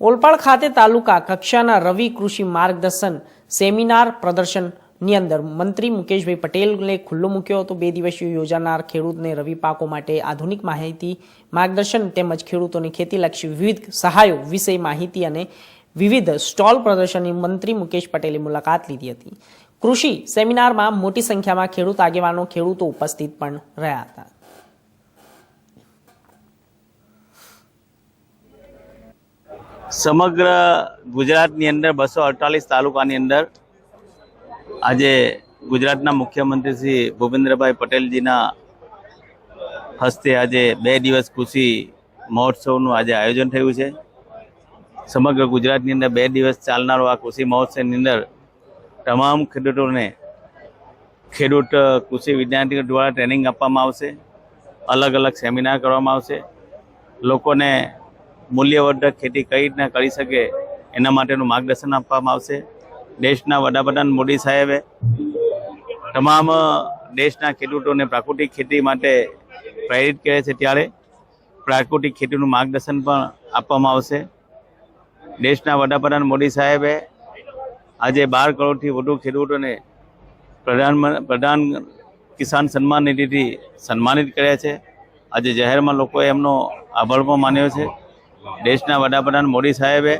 ઓલપાડ ખાતે તાલુકા કક્ષાના રવિ કૃષિ માર્ગદર્શન સેમિનાર પ્રદર્શનની અંદર મંત્રી મુકેશભાઈ પટેલને ખુલ્લો મૂક્યો હતો. બે દિવસીય યોજાનાર ખેડૂતને રવિ પાકો માટે આધુનિક માહિતી માર્ગદર્શન તેમજ ખેડૂતોની ખેતીલક્ષી વિવિધ સહાયો વિશે માહિતી અને વિવિધ સ્ટોલ પ્રદર્શનની મંત્રી મુકેશ પટેલે મુલાકાત લીધી હતી. કૃષિ સેમિનારમાં મોટી સંખ્યામાં ખેડૂત આગેવાનો, ખેડૂતો ઉપસ્થિત પણ રહ્યા હતા. સમગ્ર ગુજરાતની અંદર બસો અડતાલીસ તાલુકાની અંદર આજે ગુજરાતના મુખ્યમંત્રી શ્રી ભૂપેન્દ્રભાઈ પટેલજીના હસ્તે આજે બે દિવસ કૃષિ મહોત્સવનું આજે આયોજન થયું છે. સમગ્ર ગુજરાતની અંદર બે દિવસ ચાલનારો આ કૃષિ મહોત્સવની અંદર તમામ ખેડૂતોને ખેડૂત કૃષિ વિદ્યાર્થીઓ દ્વારા ટ્રેનિંગ આપવામાં આવશે. અલગ અલગ સેમિનાર કરવામાં આવશે. લોકોને મૂલ્યવર્ધક ખેતી કઈ રીતના કરી શકે એના માટેનું માર્ગદર્શન આપવામાં આવશે. દેશના વડાપ્રધાન મોદી સાહેબે તમામ દેશના ખેડૂતોને પ્રાકૃતિક ખેતી માટે પ્રેરિત કરે છે ત્યારે પ્રાકૃતિક ખેતીનું માર્ગદર્શન પણ આપવામાં આવશે. દેશના વડાપ્રધાન મોદી સાહેબે આજે બાર કરોડથી વધુ ખેડૂતોને પ્રધાન પ્રધાન કિસાન સન્માન નિધિથી સન્માનિત કર્યા છે. આજે જાહેરમાં લોકોએ એમનો આભાર પણ માન્યો છે. દેશના વડાપ્રધાન મોદી સાહેબે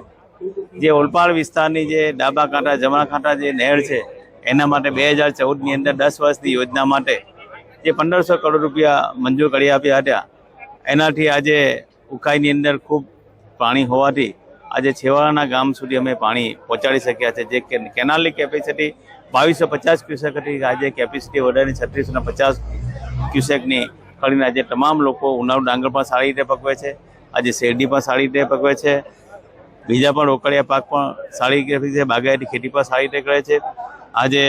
જે ઓલપાડ વિસ્તારની જે ડાબા કાંઠા જમણા કાંઠા જે નહેર છે, એના માટે બે હજાર ચૌદની અંદર દસ વર્ષની યોજના માટે જે પંદરસો કરોડ રૂપિયા મંજૂર કરી આપ્યા. હતા એનાથી આજે ઉકાઈની અંદર ખૂબ પાણી હોવાથી આજે છેવાડાના ગામ સુધી અમે પાણી પહોંચાડી શક્યા છે. જે કેનાલની કેપેસિટી બાવીસો પચાસ ક્યુસેક હતી. આજે કેપેસિટી વધારીને છત્રીસો પચાસ ક્યુસેકની કરીને આજે તમામ લોકો ઉનાળુ ડાંગર પણ સારી રીતે પકવે છે. આજે શેરડી પણ સારી રીતે પકવે છે. બીજા પણ રોકડિયા પાક પણ સારી રીતે છે. બાગાયતી ખેતી પણ સારી રીતે કરે છે. આજે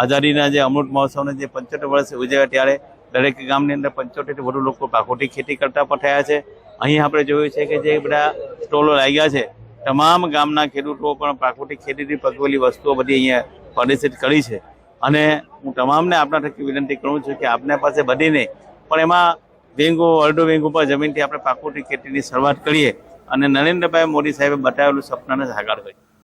આઝાદીના જે અમૃત મહોત્સવને જે પંચોતેર વર્ષ ઉજવ્યા ત્યારે દરેક ગામની અંદર પંચોતેરથી વધુ લોકો પ્રાકૃતિક ખેતી કરતા પણ થયા છે. અહીં આપણે જોયું છે કે જે બધા સ્ટોલો લાગ્યા છે, તમામ ગામના ખેડૂતો પણ પ્રાકૃતિક ખેતીથી પકવેલી વસ્તુઓ બધી અહીંયા પ્રદર્શિત કરી છે. અને હું તમામને આપના થકી વિનંતી કરું છું કે આપના પાસે બધીને, પણ એમાં વેંગો અડધો વેંગો પર જમીનથી આપણે પ્રાકૃતિક ખેતીની શરૂઆત કરીએ અને નરેન્દ્રભાઈ મોદી સાહેબે બતાવેલું સપનાને સાકાર કરીએ